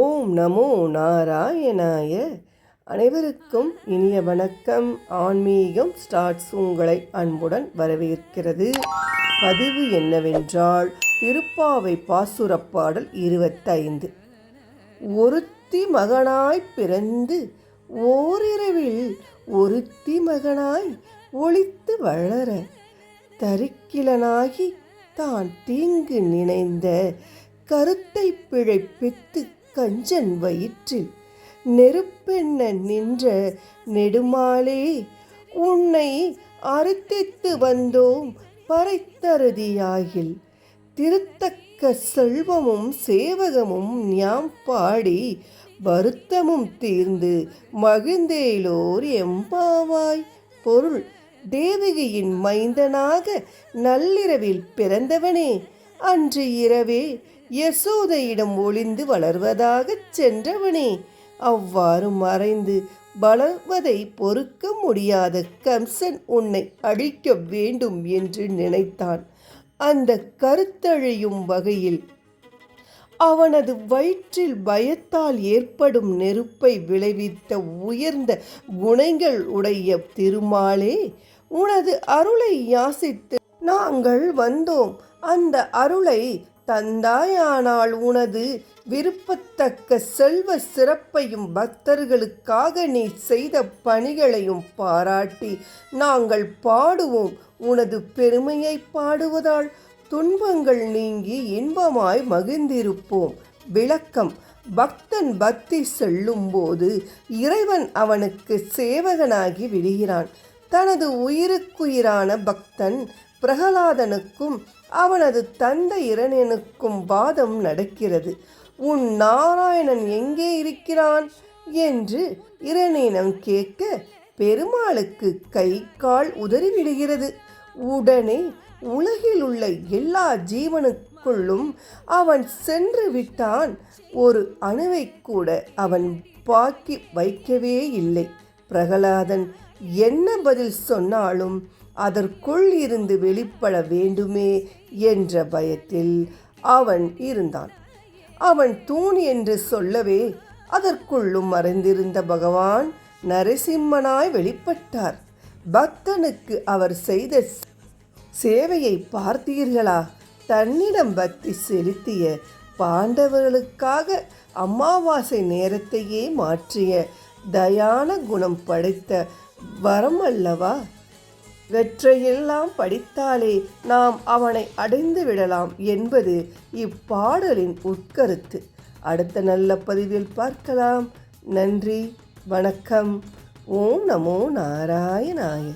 ஓம் நமோ நாராயணாய. அனைவருக்கும் இனிய வணக்கம். ஆன்மீகம் ஸ்டார்ட்ஸ் உங்களை அன்புடன் வரவேற்கிறது. பதிவு என்னவென்றால் திருப்பாவை பாசுரப்பாடல் இருபத்தைந்து. ஒருத்தி மகனாய் பிறந்து ஓரிரவில் ஒருத்தி மகனாய் ஒளித்து வளர தரிக்கிலனாகி தான் தீங்கு நினைந்த கருத்தை பிழைப்பித்து கஞ்சன் வயிற்றில் நெருப்பெண்ண நின்ற நெடுமாலே உன்னை அறுத்தித்து வந்தோம் பறைத்தருதியாகில். திருத்தக்க செல்வமும் சேவகமும் ஞாம் பாடி வருத்தமும் தீர்ந்து மகிழ்ந்தேலோர் எம்பாவாய். பொருள் தேவகியின் மைந்தனாக நள்ளிரவில் பிறந்தவனே அன்று இரவே யசோதையிடம் ஒளிந்து வளர்வதாகச் சென்றவனே. அவ்வாறு மறைந்து வளர்வதை பொறுக்க முடியாத கம்சன் உன்னை அழிக்க வேண்டும் என்று நினைத்தான். அந்த கருத்தழியும் வகையில் அவனது வயிற்றில் பயத்தால் ஏற்படும் நெருப்பை விளைவித்த உயர்ந்த குணங்கள் உடைய திருமாலே உனது அருளை யாசித்து நாங்கள் வந்தோம். அந்த அருளை தந்தாயானால் உனது விருப்பத்தக்க செல்வ சிறப்பையும் பக்தர்களுக்காக நீ செய்த பணிகளையும் பாராட்டி நாங்கள் பாடுவோம். உனது பெருமையை பாடுவதால் துன்பங்கள் நீங்கி இன்பமாய் மகிழ்ந்திருப்போம். விளக்கம். பக்தன் பக்தி செல்லும்போது இறைவன் அவனுக்கு சேவகனாகி விடுகிறான். தனது உயிருக்குயிரான பக்தன் பிரகலாதனுக்கும் அவனது தந்தை இரணியனுக்கும் வாதம் நடக்கிறது. உன் நாராயணன் எங்கே இருக்கிறான்? என்று இரணியனம் கேட்க பெருமாளுக்கு கை கால் உதறிவிடுகிறது. உடனே உலகில் உள்ள எல்லா ஜீவனுக்குள்ளும் அவன் சென்று விட்டான். ஒரு அணுவை கூட அவன் பாக்கி வைக்கவே இல்லை. பிரகலாதன் என்ன பதில் சொன்னாலும் அதற்குள் இருந்து வெளிப்பட வேண்டுமே என்ற பயத்தில் அவன் இருந்தான். அவன் தூண் என்று சொல்லவே அதற்குள்ளும் மறைந்திருந்த பகவான் நரசிம்மனாய் வெளிப்பட்டார். பக்தனுக்கு அவர் செய்த சேவையை பார்த்தீர்களா? தன்னிடம் பக்தி செலுத்திய பாண்டவர்களுக்காக அமாவாசை நேரத்தையே மாற்றிய தயான குணம் படைத்த வரம் அல்லவா வெற்றையெல்லாம் படித்தாலே நாம் அவனை அடைந்து விடலாம் என்பது இப்பாடலின் உட்கருத்து. அடுத்த நல்ல பதிவில் பார்க்கலாம். நன்றி வணக்கம். ஓம் நமோ நாராயணாய.